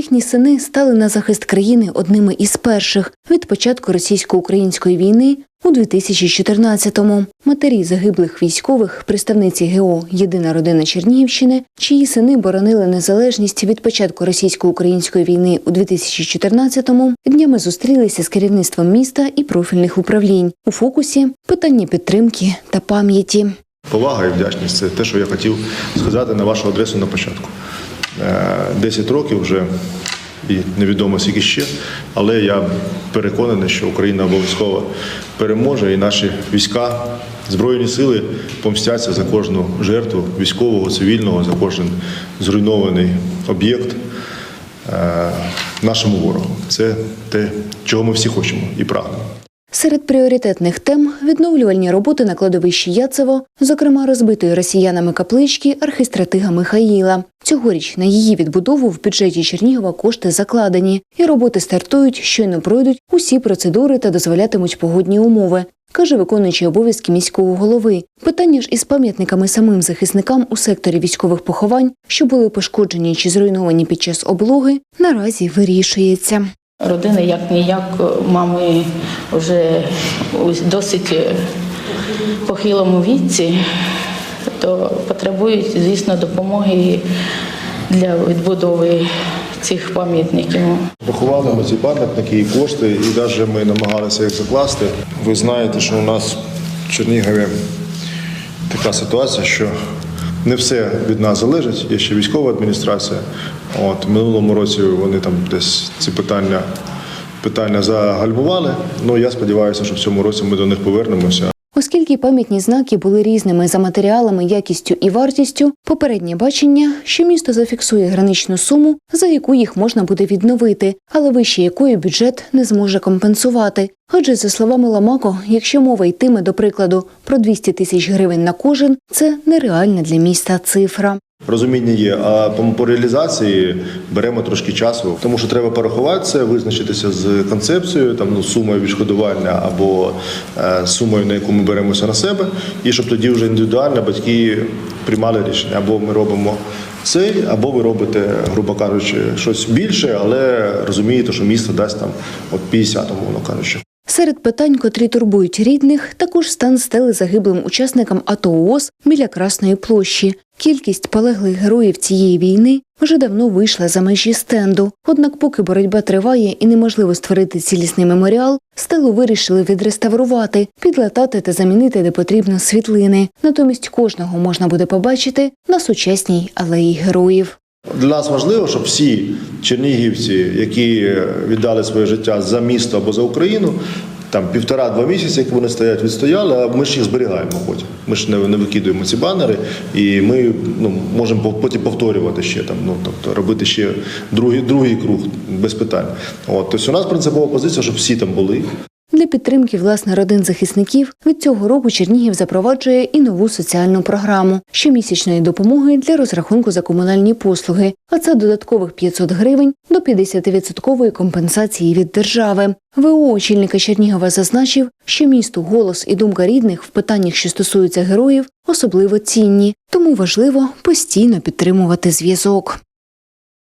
Їхні сини стали на захист країни одними із перших від початку російсько-української війни у 2014-му. Матері загиблих військових, представниці ГО Єдина родина Чернігівщини, чиї сини боронили незалежність від початку російсько-української війни у 2014-му, днями зустрілися з керівництвом міста і профільних управлінь. У фокусі питання підтримки та пам'яті. Повага і вдячність це те, що я хотів сказати на вашу адресу на початку. Е, 10 років вже і невідомо скільки ще, але я переконаний, що Україна обов'язково переможе, і наші війська, збройні сили помстяться за кожну жертву військового, цивільного, за кожен зруйнований об'єкт е, нашому ворогу. Це те, чого ми всі хочемо і прагнемо. Серед пріоритетних тем відновлювальні роботи на кладовищі Яцево, зокрема розбитої росіянами каплички архістратига Михаїла. Цьогоріч на її відбудову в бюджеті Чернігова кошти закладені, і роботи стартують, щойно пройдуть усі процедури та дозволятимуть погодні умови. Каже виконуючий обов'язки міського голови. Питання ж із пам'ятниками самим захисникам у секторі військових поховань, що були пошкоджені чи зруйновані під час облоги, наразі вирішується. Родини як ніяк мами вже досить похилому віці, то потребують, звісно, допомоги для відбудови цих пам'ятників. Рахували ми ці пам'ятники і кошти, і навіть ми намагалися їх закласти. Ви знаєте, що у нас в Чернігові така ситуація, що не все від нас залежить. Є ще військова адміністрація. От минулому році вони там десь ці питання, питання загальмували. Ну я сподіваюся, що в цьому році ми до них повернемося. Оскільки пам'ятні знаки були різними за матеріалами, якістю і вартістю, попереднє бачення, що місто зафіксує граничну суму, за яку їх можна буде відновити, але вище якої бюджет не зможе компенсувати. Адже, за словами Ламако, якщо мова йтиме, до прикладу, про 200 тисяч гривень на кожен, це нереальна для міста цифра. Розуміння є, а по, по реалізації беремо трошки часу, тому що треба порахуватися, визначитися з концепцією, там ну сумою відшкодування або е, сумою, на яку ми беремося на себе, і щоб тоді вже індивідуально батьки приймали рішення, або ми робимо це, або ви робите, грубо кажучи, щось більше, але розумієте, що місто дасть там от 50, умовно кажучи. Серед питань, котрі турбують рідних, також стан стели загиблим учасникам АТО ООС біля Красної площі. Кількість полеглих героїв цієї війни вже давно вийшла за межі стенду. Однак, поки боротьба триває і неможливо створити цілісний меморіал, стелу вирішили відреставрувати, підлатати та замінити де потрібно світлини. Натомість кожного можна буде побачити на сучасній алеї героїв. Для нас важливо, щоб всі чернігівці, які віддали своє життя за місто або за Україну, там півтора-два місяці, як вони стоять, відстояли, а ми ж їх зберігаємо потім. Ми ж не, не викидуємо ці банери, і ми ну, можемо потім повторювати ще там, ну тобто робити ще другий, другий круг без питань. От тобто у нас принципова позиція, щоб всі там були. Для підтримки власне родин захисників від цього року Чернігів запроваджує і нову соціальну програму щомісячної допомоги для розрахунку за комунальні послуги, а це додаткових 500 гривень до 50% компенсації від держави. ВО очільника Чернігова зазначив, що місту голос і думка рідних в питаннях, що стосуються героїв, особливо цінні, тому важливо постійно підтримувати зв'язок.